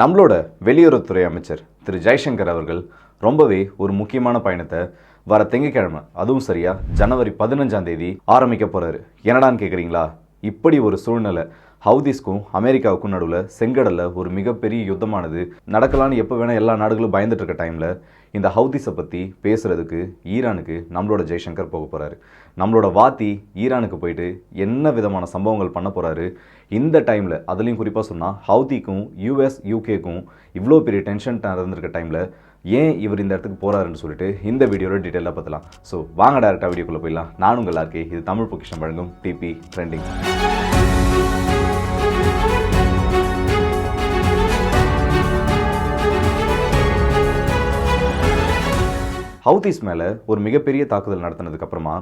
நம்மளோட வெளியுறவுத்துறை அமைச்சர் திரு ஜெய்சங்கர் அவர்கள் ரொம்பவே ஒரு முக்கியமான பயணத்தை வர திங்கக்கிழமை அதுவும் சரியா ஜனவரி பதினஞ்சாம் தேதி ஆரம்பிக்க போறாரு. என்னடான்னு கேட்குறீங்களா இப்படி ஒரு சூழ்நிலை ஹவுதிஸ்க்கும் அமெரிக்காவுக்கும் நடுவில் செங்கடலில் ஒரு மிகப்பெரிய யுத்தமானது நடக்கலான்னு எப்போ வேணால் எல்லா நாடுகளும் பயந்துட்டு இருக்க டைமில் இந்த ஹவுதிஸை பற்றி பேசுகிறதுக்கு ஈரானுக்கு நம்மளோட ஜெய்சங்கர் போக போகிறாரு நம்மளோட வாத்தி ஈரானுக்கு போயிட்டு என்ன விதமான சம்பவங்கள் பண்ண போகிறாரு இந்த டைமில் அதுலேயும் குறிப்பாக சொன்னால் ஹவுதிக்கும் யூஎஸ் யூகேக்கும் இவ்வளோ பெரிய டென்ஷன் நடந்திருக்க டைமில் ஏன் இவர் இந்த இடத்துக்கு போகிறாருன்னு சொல்லிட்டு இந்த வீடியோவில் டீட்டெயிலாக பார்த்தலாம் ஸோ வாங்க டேரெக்டாக வீடியோக்குள்ளே போயிடலாம். நான் உங்கள் எல்லாருக்கே இது தமிழ் பொக்கிஷன் வழங்கும் டிபி ட்ரெண்டிங் ஹவுதிஸ் மேலே ஒரு மிகப்பெரிய தாக்குதல் நடத்தினதுக்கப்புறமா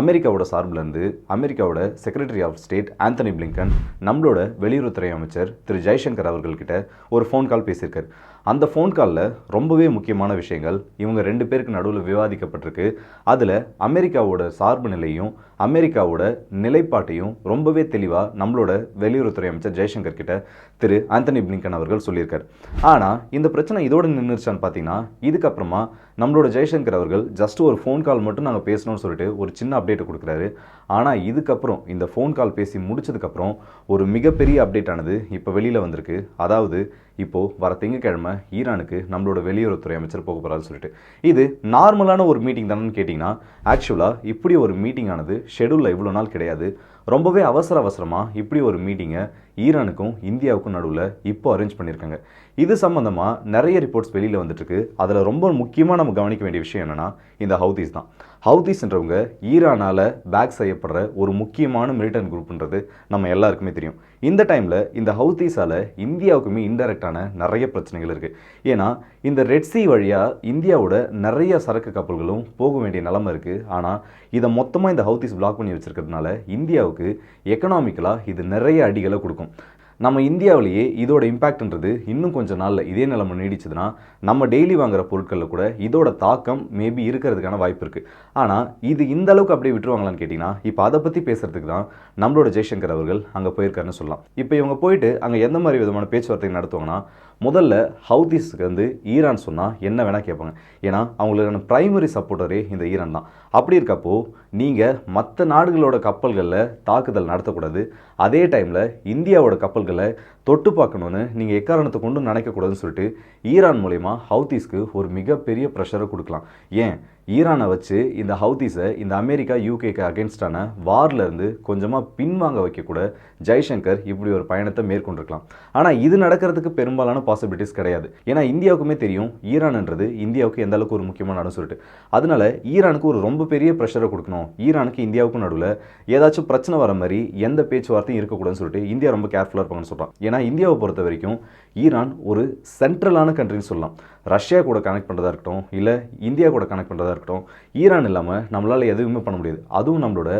அமெரிக்காவோட சார்பிலேருந்து அமெரிக்காவோட secretary of state Antony Blinken நம்மளோட வெளியுறவுத்துறை அமைச்சர் திரு ஜெய்சங்கர் அவர்கள்கிட்ட ஒரு ஃபோன் கால் பேசியிருக்காரு. அந்த ஃபோன் காலில் ரொம்பவே முக்கியமான விஷயங்கள். இவங்க ரெண்டு பேருக்கு நடுவில் விவாதிக்கப்பட்டிருக்கு. அதில் அமெரிக்காவோட சார்பு நிலையும் அமெரிக்காவோட நிலைப்பாட்டையும் ரொம்பவே தெளிவாக நம்மளோட வெளியுறவுத்துறை அமைச்சர் ஜெய்சங்கர் கிட்ட திரு ஆந்தனி பிளிங்கன் அவர்கள் சொல்லியிருக்கார். ஆனால் இந்த பிரச்சனை இதோடு நின்றுச்சான்னு பார்த்தீங்கன்னா இதுக்கப்புறமா நம்மளோட ஜெய்சங்கர் அவர்கள் ஜஸ்ட் ஒரு ஃபோன் கால் மட்டும் நாங்கள் பேசணும்னு சொல்லிட்டு ஒரு சின்ன அப்டேட் கொடுக்குறாரு. ஆனால் இதுக்கப்புறம் இந்த ஃபோன் கால் பேசி முடிச்சதுக்கப்புறம் ஒரு மிகப்பெரிய அப்டேட் ஆனது இப்போ வெளியில் வந்திருக்கு. அதாவது இப்போது வர திங்கக்கிழமை ஈரானுக்கு நம்மளோட வெளியுறவுத்துறை அமைச்சர் போக போகிறாருன்னு சொல்லிட்டு. இது நார்மலான ஒரு மீட்டிங் தானேன்னு கேட்டிங்கன்னா ஆக்சுவலாக இப்படி ஒரு மீட்டிங் ஆனது ஷெடியூலில் இவ்வளோ நாள் கிடையாது. ரொம்பவே அவசர அவசரமாக இப்படி ஒரு மீட்டிங்கை ஈரானுக்கும் இந்தியாவுக்கும் நடுவில் இப்போ அரேஞ்ச் பண்ணியிருக்காங்க. இது சம்மந்தமாக நிறைய ரிப்போர்ட்ஸ் வெளியில் வந்துட்டுருக்கு. அதில் ரொம்ப முக்கியமாக நம்ம கவனிக்க வேண்டிய விஷயம் என்னென்னா இந்த ஹவுதீஸ் தான். ஹவுதீஸ்ன்றவங்க ஈரானால் பேக் செய்யப்படுற ஒரு முக்கியமான மிலிட்டன் குரூப்ன்றது நம்ம எல்லாருக்குமே தெரியும். இந்த டைமில் இந்த ஹவுதீஸால் இந்தியாவுக்குமே இன்டெரக்டான நிறைய பிரச்சனைகள் இருக்குது ஏன்னா இந்த ரெட் சி வழியாக இந்தியாவோட நிறைய சரக்கு கப்பல்களும் போக வேண்டிய நிலமை இருக்குது ஆனால் இதை மொத்தமாக இந்த ஹவுதீஸ் பிளாக் பண்ணி வச்சுருக்கிறதுனால இந்தியாவுக்கு எக்கனாமிக்கலாக இது நிறைய அடிகளை கொடுக்கும். நம்ம இந்தியாவிலேயே இதோட இம்பேக்ட்ன்றது இன்னும் கொஞ்சம் நாளில் இதே நிலைமை நீடிச்சதுன்னா நம்ம டெய்லி வாங்குற பொருட்களில் கூட இதோட தாக்கம் மேபி இருக்கிறதுக்கான வாய்ப்பு இருக்குது ஆனால் இது இந்த அளவுக்கு அப்படியே விட்டுருவாங்களான்னு கேட்டிங்கன்னா இப்போ அதை பற்றி பேசுறதுக்கு தான் நம்மளோட ஜெய்சங்கர் அவர்கள் அங்கே போயிருக்காருன்னு சொல்லலாம். இப்போ இவங்க போயிட்டு அங்கே எந்த மாதிரி விதமான பேச்சுவார்த்தை நடத்துவாங்கன்னா முதல்ல ஹவுதீஸ்க்கு வந்து ஈரான் சொன்னால் என்ன வேணால் கேட்பாங்க. ஏன்னா அவங்களுக்கான ப்ரைமரி சப்போர்ட்டரே இந்த ஈரான் தான். அப்படி இருக்கப்போ நீங்கள் மற்ற நாடுகளோட கப்பல்களில் தாக்குதல் நடத்தக்கூடாது. அதே டைமில் இந்தியாவோட கப்பல்களை தொட்டு பார்க்கணுன்னு நீங்கள் எக்காரணத்தை கொண்டு நினைக்கக்கூடாதுன்னு சொல்லிட்டு ஈரான் மூலயமா ஹவுதீஸ்க்கு ஒரு மிகப்பெரிய ப்ரெஷரை கொடுக்கலாம். ஏன்? ஈரானை வச்சு இந்த ஹவுதீஸை இந்த அமெரிக்கா யூகேக்கு அகேன்ஸ்டான வார்லேருந்து கொஞ்சமாக பின்வாங்க வைக்கக்கூட ஜெய்சங்கர் இப்படி ஒரு பயணத்தை மேற்கொண்டிருக்கலாம். ஆனால் இது நடக்கிறதுக்கு பெரும்பாலான பாசிபிலிட்டிஸ் கிடையாது. ஏன்னா இந்தியாவுக்குமே தெரியும் ஈரான்ன்றது இந்தியாவுக்கு எந்த அளவுக்கு ஒரு முக்கியமான நாடுன்னு சொல்லிட்டு. அதனால ஈரானுக்கு ஒரு ரொம்ப பெரிய ப்ரெஷரை கொடுக்கணும். ஈரானுக்கு இந்தியாவுக்கும் நடுவில் ஏதாச்சும் பிரச்சனை வர மாதிரி எந்த பேச்சுவார்த்தையும் இருக்கக்கூடாதுன்னு சொல்லிட்டு இந்தியா ரொம்ப கேர்ஃபுல்லாக இருப்பாங்கன்னு சொல்கிறான் ஏன்னா இந்தியாவை பொறுத்த வரைக்கும் ஈரான் ஒரு சென்ட்ரலான கண்ட்ரின்னு சொல்லலாம். ரஷ்யா கூட கனெக்ட் பண்ணுறதா இருக்கட்டும் இல்லை இந்தியா கூட கனெக்ட் பண்ணுறதா இருக்கட்டும் ஈரான் இல்லாமல் நம்மளால் எதுவுமே பண்ண முடியாது. அதுவும் நம்மளோட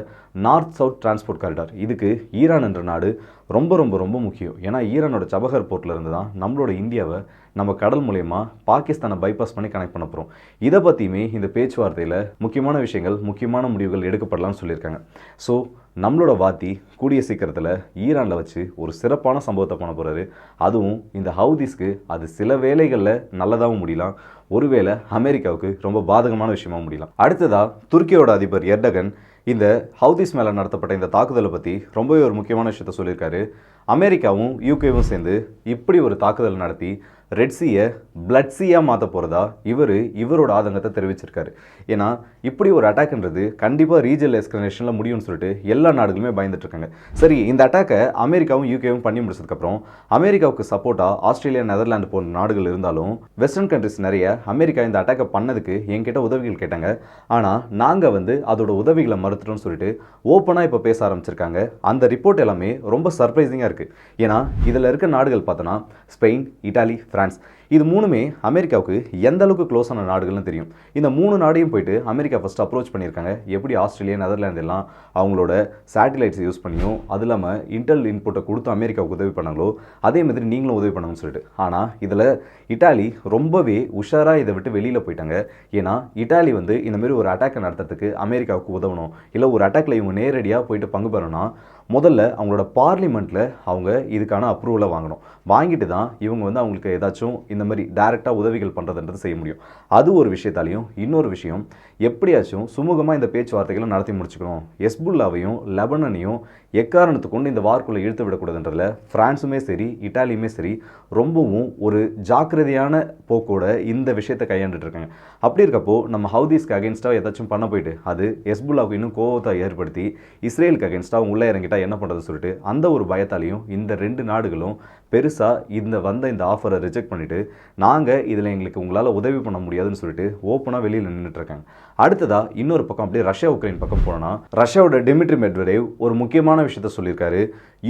நார்த் சவுத் டிரான்ஸ்போர்ட் காரிடார் இதுக்கு ஈரான் என்ற நாடு ரொம்ப ரொம்ப ரொம்ப முக்கியம். ஏன்னா ஈரானோட சபகர் போர்ட்டில் இருந்து தான் நம்மளோட இந்தியாவை நம்ம கடல் மூலயமா பாகிஸ்தானை பைபாஸ் பண்ணி கனெக்ட் பண்ண போகிறோம் இதை பற்றியுமே இந்த பேச்சுவார்த்தையில் முக்கியமான விஷயங்கள் முக்கியமான முடிவுகள் எடுக்கப்படலாம்னு சொல்லியிருக்காங்க. ஸோ நம்மளோட வாத்தி கூடிய சீக்கிரத்தில் ஈரானில் வச்சு ஒரு சிறப்பான சம்பவத்தை பண்ண போகிறாரு அதுவும் இந்த ஹவுதீஸ்க்கு அது சில வேலைகளில் நல்லதாகவும் முடியலாம். ஒருவேளை அமெரிக்காவுக்கு ரொம்ப பாதகமான விஷயமாகவும் முடியலாம். அடுத்ததாக துருக்கியோட அதிபர் எர்டகன் இந்த ஹவுதீஸ் மேலே நடத்தப்பட்ட இந்த தாக்குதலை பற்றி ரொம்பவே ஒரு முக்கியமான விஷயத்த சொல்லியிருக்காரு. அமெரிக்காவும் யூகேவும் சேர்ந்து இப்படி ஒரு தாக்குதல் நடத்தி ரெட்சியை பிளட் சியாக மாற்ற போகிறதா இவர் இவரோட ஆதங்கத்தை தெரிவிச்சிருக்காரு. ஏன்னா இப்படி ஒரு அட்டாக்ன்றது கண்டிப்பாக ரீஜியல் எஸ்கலேஷனில் முடியும்னு சொல்லிட்டு எல்லா நாடுகளுமே பயந்துட்டுருக்காங்க சரி இந்த அட்டாக்கை அமெரிக்காவும் யூகேவும் பண்ணி முடிச்சதுக்கப்புறம் அமெரிக்காவுக்கு சப்போர்ட்டாக ஆஸ்திரேலியா நெதர்லாந்து போன்ற நாடுகள் இருந்தாலும் வெஸ்டர்ன் கண்ட்ரிஸ் நிறைய அமெரிக்கா இந்த அட்டாக்கை பண்ணதுக்கு என்கிட்ட உதவிகள் கேட்டாங்க. ஆனால் நாங்கள் வந்து அதோட உதவிகளை மறுத்துட்டோம்னு சொல்லிட்டு ஓப்பனாக இப்போ பேச ஆரம்பிச்சிருக்காங்க. அந்த ரிப்போர்ட் எல்லாமே ரொம்ப சர்ப்ரைசிங்காக இருக்குது ஏன்னா இதில் இருக்க நாடுகள் பார்த்தோன்னா ஸ்பெயின் இட்டாலி பிரான்ஸ். இது மூணுமே அமெரிக்காவுக்கு எந்த அளவுக்கு க்ளோஸான நாடுகள்னு தெரியும். இந்த மூணு நாடையும் போயிட்டு அமெரிக்கா ஃபஸ்ட் அப்ரோச் பண்ணியிருக்காங்க. எப்படி ஆஸ்திரேலியா நெதர்லாந்து எல்லாம் அவங்களோட சேட்டிலைட்ஸ் யூஸ் பண்ணியும் அது இல்லாமல் இன்டெல் இன்புட்டை கொடுத்து அமெரிக்காவுக்கு உதவி பண்ணாங்களோ அதே மாதிரி நீங்களும் உதவி பண்ணணும்னு சொல்லிட்டு. ஆனால் இதில் இட்டாலி ரொம்பவே உஷாராக இதை விட்டு வெளியில் போயிட்டாங்க. ஏன்னா இட்டாலி வந்து இந்தமாரி ஒரு அட்டாக்கை நடத்துறதுக்கு அமெரிக்காவுக்கு உதவணும். இல்லை ஒரு அட்டாக்ல இவங்க நேரடியாக போயிட்டு பங்கு பெறணும்னா முதல்ல அவங்களோட பார்லிமெண்ட்டில் அவங்க இதுக்கான அப்ரூவலை வாங்கணும். வாங்கிட்டு தான் இவங்க வந்து அவங்களுக்கு ஏதாச்சும் இந்த மாதிரி டைரெக்டாக உதவிகள் பண்ணுறதுன்றது செய்ய முடியும். அது ஒரு விஷயத்தாலையும் இன்னொரு விஷயம் எப்படியாச்சும் சுமூகமாக இந்த பேச்சுவார்த்தைகளை நடத்தி முடிச்சுக்கணும். எஸ்புல்லாவையும் லெபனனையும் எக்காரணத்து கொண்டு இந்த வார்க்குள்ளே இழுத்து விடக்கூடாதுன்றதில் ஃப்ரான்ஸுமே சரி இட்டாலியுமே சரி ரொம்பவும் ஒரு ஜாக்கிரதையான போக்கோட இந்த விஷயத்தை கையாண்டுட்டு இருக்காங்க. அப்படி இருக்கப்போ நம்ம ஹவுதீஸ்க்கு அகேன்ஸ்டாக ஏதாச்சும் பண்ண போயிட்டு அது எஸ்புல்லாவுக்கு இன்னும் கோவத்தை ஏற்படுத்தி இஸ்ரேலுக்கு அகேன்ஸ்டாக உள்ளே இறங்கிட்டா என்ன பண்ணுறது சொல்லிட்டு அந்த ஒரு பயத்தாலையும் இந்த ரெண்டு நாடுகளும் பெருசாக இந்த வந்த இந்த ஆஃபரை ரிஜெக்ட் பண்ணிவிட்டு நாங்கள் இதில் எங்களுக்கு உங்களால் உதவி பண்ண முடியாதுன்னு சொல்லிட்டு ஓப்பனாக வெளியில் நின்றுட்டுருக்காங்க அடுத்ததாக இன்னொரு பக்கம் அப்படியே ரஷ்யா உக்ரைன் பக்கம் போனோன்னா ரஷ்யாவோட டெமிட்ரி மெட்வரேவ் ஒரு முக்கியமான விஷயத்த சொல்லியிருக்காரு.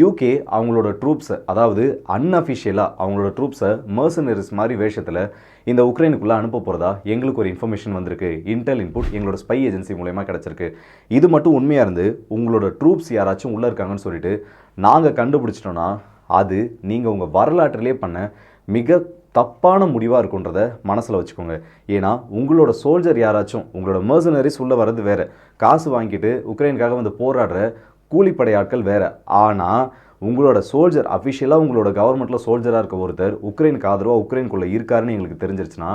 யூகே அவங்களோட ட்ரூப்ஸை அதாவது அன்அஃபிஷியலாக அவங்களோட ட்ரூப்ஸை மர்சனரிஸ் மாதிரி வேஷத்தில் இந்த உக்ரைனுக்குள்ளே அனுப்ப போகிறதா எங்களுக்கு ஒரு இன்ஃபர்மேஷன் வந்திருக்கு. இன்டெல் இன்புட் எங்களோட ஸ்பை ஏஜென்சி மூலயமா கிடச்சிருக்கு. இது மட்டும் உண்மையாக இருந்து உங்களோட ட்ரூப்ஸ் யாராச்சும் உள்ளே இருக்காங்கன்னு சொல்லிட்டு நாங்கள் கண்டுபிடிச்சிட்டோன்னா அது நீங்கள் உங்கள் வரலாற்றிலே பண்ண மிக தப்பான முடிவாக இருக்குன்றத மனசில் வச்சுக்கோங்க. ஏன்னா உங்களோட சோல்ஜர் யாராச்சும் உங்களோட மர்சனரிஸ் உள்ளே வர்றது வேறு. காசு வாங்கிட்டு உக்ரைனுக்காக வந்து போராடுற கூலிப்படை ஆட்கள் வேறு. ஆனால் உங்களோட சோல்ஜர் அஃபிஷியலாக உங்களோட கவர்மெண்ட்டில் சோல்ஜராக இருக்க ஒருத்தர் உக்ரைனுக்கு ஆதரவாக உக்ரைனுக்குள்ளே இருக்காருன்னு எங்களுக்கு தெரிஞ்சிருச்சுன்னா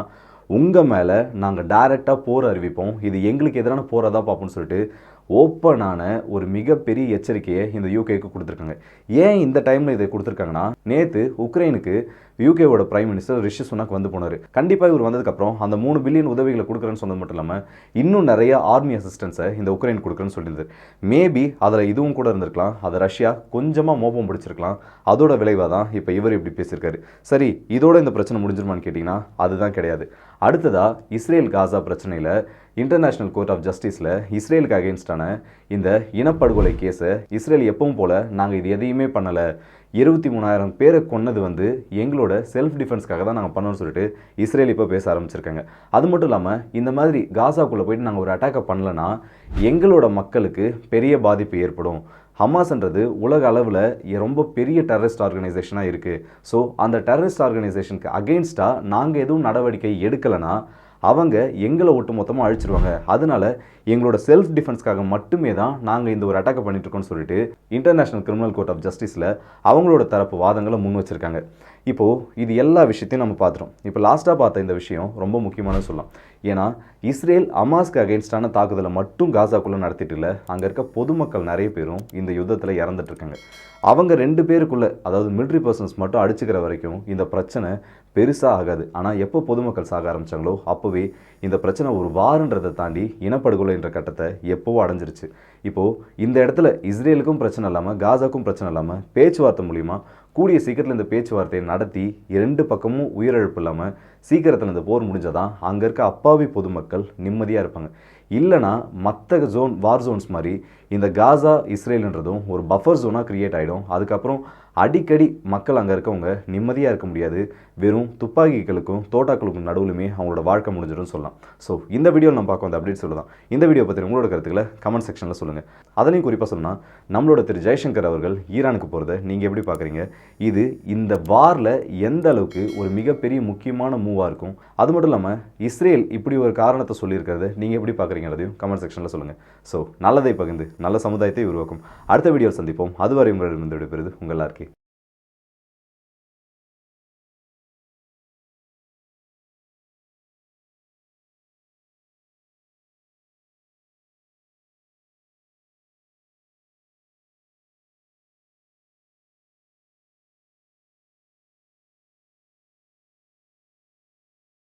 உங்கள் மேலே நாங்கள் டைரெக்டாக போர் அறிவிப்போம். இது எங்களுக்கு எதிரான போராக தான் பார்ப்போம்னு சொல்லிட்டு ஓப்பனான ஒரு மிகப்பெரிய எச்சரிக்கையை இந்த யூகேக்கு கொடுத்துருக்காங்க. ஏன் இந்த டைமில் இதை கொடுத்துருக்காங்கன்னா நேற்று உக்ரைனுக்கு யூகேவோட பிரைம் மினிஸ்டர் ரிஷி சுனக் வந்து போனார். கண்டிப்பாக இவர் வந்ததுக்கப்புறம் அந்த மூணு பில்லியன் உதவிகளை கொடுக்குறேன்னு சொன்னது மட்டும் இல்லாமல் இன்னும் நிறைய ஆர்மி அசிஸ்டன்ஸை இந்த உக்ரைன் கொடுக்குறேன்னு சொல்லியிருந்தார். மேபி அதில் இதுவும் கூட இருந்திருக்கலாம். அதை ரஷ்யா கொஞ்சமாக மோபம் பிடிச்சிருக்கலாம். அதோட விளைவாக தான் இப்போ இவர் இப்படி பேசியிருக்காரு. சரி இதோட இந்த பிரச்சனை முடிஞ்சிருமான்னு கேட்டிங்கன்னா அதுதான் கிடையாது. அடுத்ததாக இஸ்ரேல் காசா பிரச்சனையில் இன்டர்நேஷ்னல் கோர்ட் ஆஃப் ஜஸ்டிஸில் இஸ்ரேலுக்கு அகேன்ஸ்டான இந்த இனப்படுகொலை கேஸை இஸ்ரேல் எப்பவும் போல் நாங்கள் இது எதையுமே பண்ணலை. இருபத்தி மூணாயிரம் பேரை கொன்னது வந்து எங்களோட செல்ஃப் டிஃபென்ஸ்க்காக தான் நாங்கள் பண்ணோம்னு சொல்லிட்டு இஸ்ரேல் இப்போ பேச ஆரம்பிச்சிருக்காங்க. அது மட்டும் இல்லாமல் இந்த மாதிரி காசாக்குள்ளே போயிட்டு நாங்கள் ஒரு அட்டாக்கை பண்ணலன்னா எங்களோட மக்களுக்கு பெரிய பாதிப்பு ஏற்படும். ஹமாஸ்ன்றது உலக அளவில் ரொம்ப பெரிய டெரரிஸ்ட் ஆர்கனைசேஷனாக இருக்குது ஸோ அந்த டெரரிஸ்ட் ஆர்கனைசேஷனுக்கு அகெயின்ஸ்டாக நாங்கள் எதுவும் நடவடிக்கை எடுக்கலைன்னா அவங்க எங்களை ஒட்டு மொத்தமாக அழிச்சிருவாங்க. அதனால எங்களோட செல்ஃப் டிஃபென்ஸ்க்காக மட்டுமே தான் நாங்கள் இந்த ஒரு அட்டாக்கை பண்ணிட்டு இருக்கோம்னு சொல்லிட்டு இன்டர்நேஷனல் கிரிமினல் கோர்ட் ஆஃப் ஜஸ்டிஸில் அவங்களோட தரப்பு வாதங்களை முன் வச்சிருக்காங்க. இப்போது இது எல்லா விஷயத்தையும் நம்ம பார்த்துட்டோம். இப்போ லாஸ்ட்டாக பார்த்த இந்த விஷயம் ரொம்ப முக்கியமான சொல்லலாம். ஏன்னா இஸ்ரேல் அமாஸ்க்கு அகேன்ஸ்டான தாக்குதலை மட்டும் காசாக்குள்ளே நடத்திட்டு இல்லை அங்கே இருக்க பொதுமக்கள் நிறைய பேரும் இந்த யுத்தத்தில் இறந்துட்டுருக்காங்க அவங்க ரெண்டு பேருக்குள்ளே அதாவது மிலிட்ரி பர்சன்ஸ் மட்டும் அடிச்சுக்கிற வரைக்கும் இந்த பிரச்சனை பெருசாக ஆகாது. ஆனால் எப்போ பொதுமக்கள் சாக ஆரம்பித்தாங்களோ அப்போவே இந்த பிரச்சனை ஒரு வாருன்றதை தாண்டி இனப்படுகொலை என்ற கட்டத்தை எப்போவோ அடைஞ்சிருச்சு. இப்போது இந்த இடத்துல இஸ்ரேலுக்கும் பிரச்சனை இல்லாமல் காசாக்கும் பிரச்சனை இல்லாமல் பேச்சுவார்த்தை மூலிமா கூடிய சீக்கிரத்தில் இந்த பேச்சுவார்த்தையை நடத்தி இரண்டு பக்கமும் உயிரிழப்பு இல்லாமல் சீக்கிரத்தில் இந்த போர் முடிஞ்சாதான் அங்கே இருக்க அப்பாவி பொதுமக்கள் நிம்மதியாக இருப்பாங்க. இல்லைனா மற்ற ஜோன் வார் ஜோன்ஸ் மாதிரி இந்த காசா இஸ்ரேல்ன்றதும் ஒரு பஃபர் ஜோனாக க்ரியேட் ஆகிடும் அதுக்கப்புறம் அடிக்கடி மக்கள் அங்கே இருக்கவங்க நிம்மதியாக இருக்க முடியாது. வெறும் துப்பாக்கிகளுக்கும் தோட்டாக்களுக்கும் நடுவுலுமே அவங்களோட வாழ்க்கை முடிஞ்சிடும் சொல்லலாம். ஸோ இந்த வீடியோவில் நம்ம பார்க்க வந்த அப்டேட் சொல்லலாம் இந்த வீடியோ பற்றி உங்களோட கருத்துக்களை கமெண்ட் செக்ஷனில் சொல்லுங்கள் அதனையும் குறிப்பாக சொன்னால் நம்மளோட திரு ஜெய்சங்கர் அவர்கள் ஈரானுக்கு போகிறத நீங்கள் எப்படி பார்க்குறீங்க? இது இந்த வாரில் எந்த அளவுக்கு ஒரு மிகப்பெரிய முக்கியமான மூவாக இருக்கும்? அது மட்டும் இல்லாமல் இஸ்ரேல் இப்படி ஒரு காரணத்தை சொல்லியிருக்கிறத நீங்கள் எப்படி பார்க்குறீங்கிறதையும் கமெண்ட் செக்ஷனில் சொல்லுங்கள் ஸோ நல்லதை பகிர்ந்து நல்ல சமுதாயத்தை உருவாக்கும். அடுத்த வீடியோ சந்திப்போம். அதுவரை உங்களிடம் விடைபெறுது உங்கள் ஆர்கே